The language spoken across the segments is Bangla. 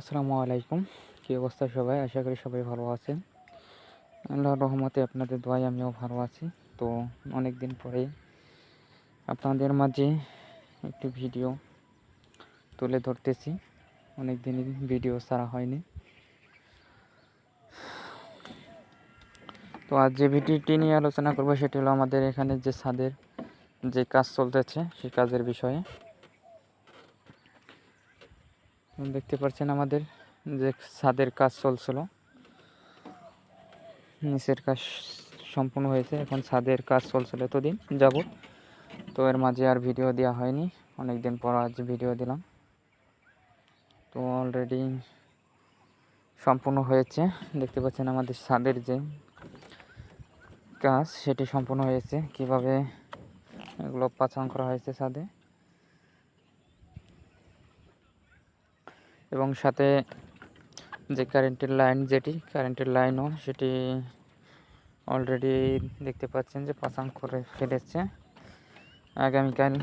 আসসালামু আলাইকুম। কী অবস্থা সবাই? আশা করি সবাই ভালো আছেন। আল্লাহর রহমতে আপনাদের দোয়ায় আমিও ভালো আছি। তো অনেক দিন পরে আপনাদের মাঝে একটি ভিডিও তুলে ধরতেছি। অনেক দিন ভিডিও ছাড়া হয়নি। তো আজ যে ভিডিওটি নিয়ে আলোচনা করব, সেটি হলো আমাদের এখানে যে ছাদের যে কাজ চলতেছে, সেই কাজের বিষয়ে। দেখতে পাচ্ছেন আমাদের যে ছাদের কাজ চলছিল। নিচের কাজ সম্পূর্ণ হয়েছে, এখন ছাদের কাজ চলছিল এতদিন যাবত তো এর মাঝে আর ভিডিও দেওয়া হয়নি অনেক দিন পর আজ ভিডিও দিলাম। তো অলরেডি সম্পূর্ণ হয়েছে, দেখতে পাচ্ছেন আমাদের ছাদের যে কাজ সেটি সম্পূর্ণ হয়েছে। কীভাবে এগুলো পাচন করা হয়েছে ছাদে? এবং সাথে যে কারেন্টের লাইন যেটি কারেন্টের লাইনও সেটি অলরেডি দেখতে পাচ্ছেন যে পাসাং করে ফেলেছে। আগামীকাল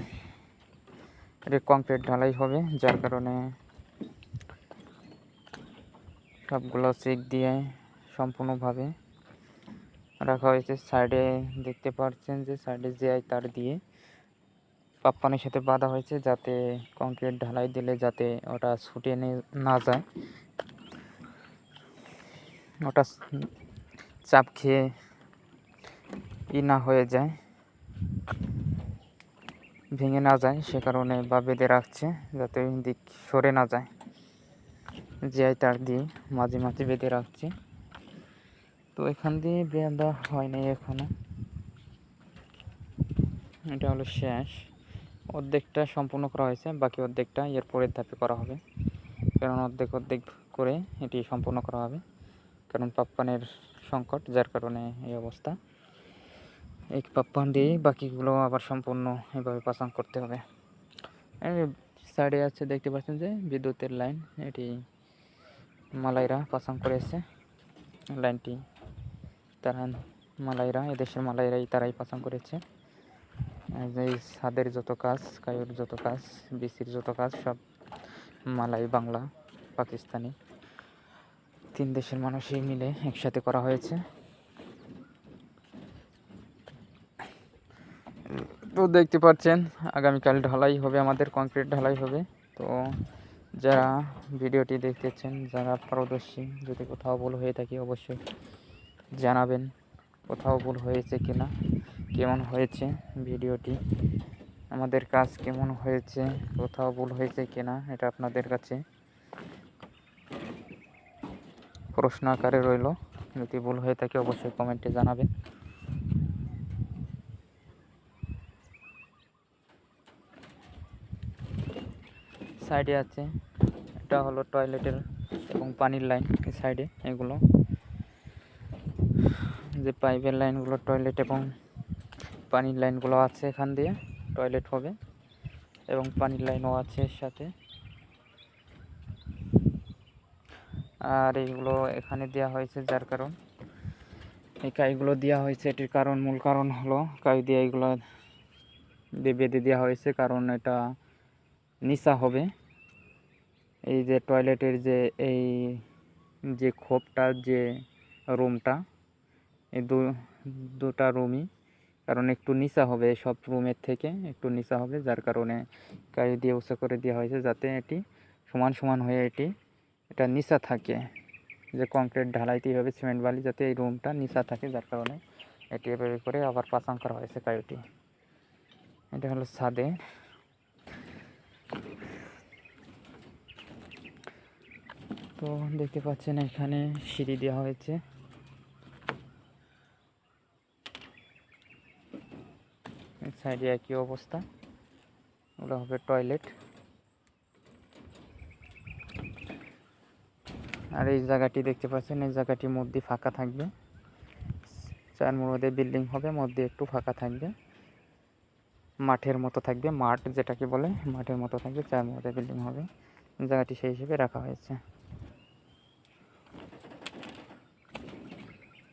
এটি কংক্রিট ঢালাই হবে, যার কারণে সবগুলো চেক দিয়ে সম্পূর্ণভাবে রাখা হয়েছে। সাইডে দেখতে পাচ্ছেন যে সাইডে জিআই তার দিয়ে পাপ্পানের সাথে বাঁধা হয়েছে যাতে কংক্রিট ঢালাই দিলে যাতে ওটা ছুটে না যায়। ওটা চাপ খেয়ে ই না হয়ে যায়, ভেঙে না যায়, সে কারণে বা বেঁধে রাখছে যাতে ওই দিক সরে না যায়। জিআই তার দিয়ে মাঝে মাঝে বেঁধে রাখছে। তো এখান দিয়ে বেঁধা হয়নি এখনও। এটা হলো শেষ। অর্ধেকটা সম্পূর্ণ করা হয়েছে, বাকি অর্ধেকটা এর পরের ধাপে করা হবে। কারণ অর্ধেক অর্ধেক করে এটি সম্পূর্ণ করা হবে। কারণ পাপ্পানের সংকট, যার কারণে এই অবস্থা। এই পাপ্পান দিয়ে বাকিগুলো আবার সম্পূর্ণ এভাবে পাসাং করতে হবে। সাইডে আছে, দেখতে পাচ্ছেন যে বিদ্যুতের লাইন, এটি মালাইরা পাসাং করেছে। লাইনটি তারা মালাইরা, এদেশের মালাইরাই তারাই পাসাং করেছে। এই ছাদের যত কাজ, কায়ুর যত কাজ, বিসির যত কাজ, সব মালাই বাংলা, পাকিস্তানি। তিন দেশের মানুষই মিলে একসাথে করা হয়েছে। তো দেখতে পাচ্ছেন, আগামীকাল ঢালাই হবে আমাদের, কংক্রিট ঢালাই হবে। তো যারা ভিডিওটি দেখতেছেন, যারা পারদর্শী, যদি কোথাও ভুল হয়ে থাকে, অবশ্যই জানাবেন কোথাও ভুল হয়েছে কিনা। কেমন হয়েছে ভিডিওটি? আমাদের কাজ কেমন হয়েছে? কোথাও ভুল হয়েছে কিনা? এটা আপনাদের কাছে প্রশ্ন আকারে রইল। যদি ভুল হয়ে থাকে, অবশ্যই কমেন্টে জানাবেন। সাইডে আছে, এটা হলো টয়লেটের এবং পানির লাইন সাইডে এগুলো। যে পাইপের লাইনগুলো টয়লেট এবং পানির লাইনগুলো আছে এখান দিয়ে, টয়লেট হবে এবং পানির লাইনও আছে এর সাথে। আর এইগুলো এখানে দেওয়া হয়েছে যার কারণ। এই কাইগুলো দেওয়া হয়েছে, এটির কারণ, মূল কারণ হলো কাই দিয়ে এইগুলো বেঁধে দেওয়া হয়েছে, কারণ এটা নিচা হবে। এই যে টয়লেটের যে এই যে খোপটা, যে রুমটা, এই দু দুটা রুমই কারণ একটু নিচা হবে সব রুমের থেকে, একটু নিচা হবে, যার কারণে কাই দিয়ে উঁচু করে দেওয়া হয়েছে যাতে এটি সমান সমান হয়ে এটি, এটা নিচা থাকে। যে কংক্রিট ঢালাইতেই হবে সিমেন্ট বালি, যাতে এই রুমটা নিচা থাকে, যার কারণে এটি এভাবে করে আবার পাচাং করা হয়েছে কায়ুটি এটা হলো ছাদে। তো দেখতে পাচ্ছেন এখানে সিঁড়ি দেওয়া হয়েছে। সাইডে একই অবস্থা। ওটা হবে টয়লেট। আর এই জায়গাটি দেখতে পাচ্ছেন, এই জায়গাটির মধ্যে ফাঁকা থাকবে। চার মধ্যে বিল্ডিং হবে, মধ্যে একটু ফাঁকা থাকবে। মাঠের মতো থাকবে, মাঠ যেটাকে বলে, মাঠের মতো থাকবে, চার মধ্যে বিল্ডিং হবে। জায়গাটি সেই হিসেবে রাখা হয়েছে।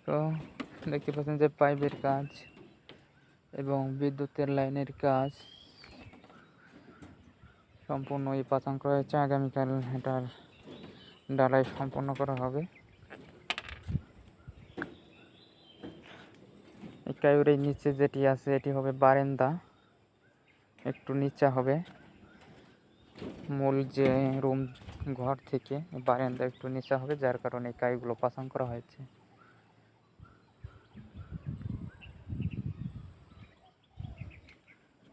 তো দেখতে পাচ্ছেন যে পাইপের কাজ। এবং বিদ্যুতের লাইনের কাজ সম্পূর্ণ এই পাচাং করা হয়েছে আগামীকাল এটার ডালাই সম্পন্ন করা হবে। কায়ুরের নিচে যেটি আছে, এটি হবে বারেন্দা। একটু নিচা হবে। মূল যে রুম ঘর থেকে বারেন্দা একটু নিচা হবে, যার কারণে কাইগুলো পাসাং করা হয়েছে।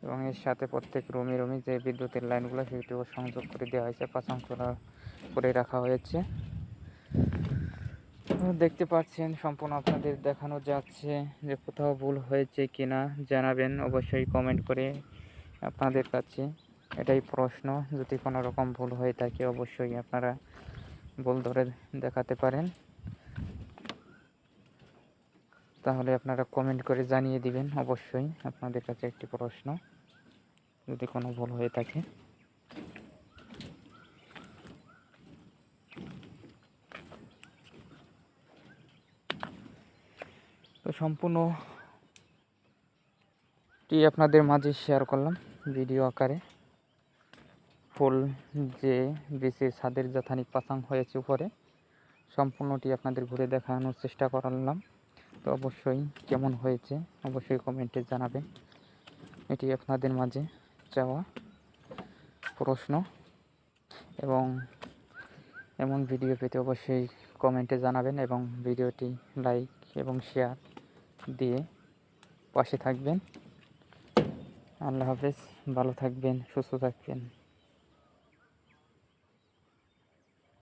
এবং এর সাথে প্রত্যেক রুমে রুমে যে বিদ্যুতের লাইনগুলো, সেটিও সংযোগ করে দেওয়া হয়েছে করা করে রাখা হয়েছে। দেখতে পাচ্ছেন, সম্পূর্ণ আপনাদের দেখানো যাচ্ছে যে কোথাও ভুল হয়েছে কিনা, জানাবেন অবশ্যই কমেন্ট করে আপনাদের কাছে। এটাই প্রশ্ন, যদি কোনো রকম ভুল হয়ে থাকে অবশ্যই আপনারা ভুল ধরে দেখাতে পারেন। তাহলে আপনারা কমেন্ট করে জানিয়ে দিবেন, অবশ্যই আপনাদের কাছে একটি প্রশ্ন, যদি কোনো ভুল হয়ে থাকে। তো সম্পূর্ণটি আপনাদের মাঝে শেয়ার করলাম ভিডিও আকারে। ফুল যে বেশির ছাদের যথানিক পাসাং হয়েছে উপরে, সম্পূর্ণটি আপনাদের ঘুরে দেখানোর চেষ্টা করলাম। তো অবশ্যই কেমন হয়েছে, অবশ্যই কমেন্টে জানাবেন। এটি আপনাদের মাঝে চাওয়া প্রশ্ন এবং এমন ভিডিও পেতে অবশ্যই কমেন্টে জানাবেন এবং ভিডিওটি লাইক এবং শেয়ার দিয়ে পাশে থাকবেন। আল্লাহ হাফেজ, ভালো থাকবেন, সুস্থ থাকবেন।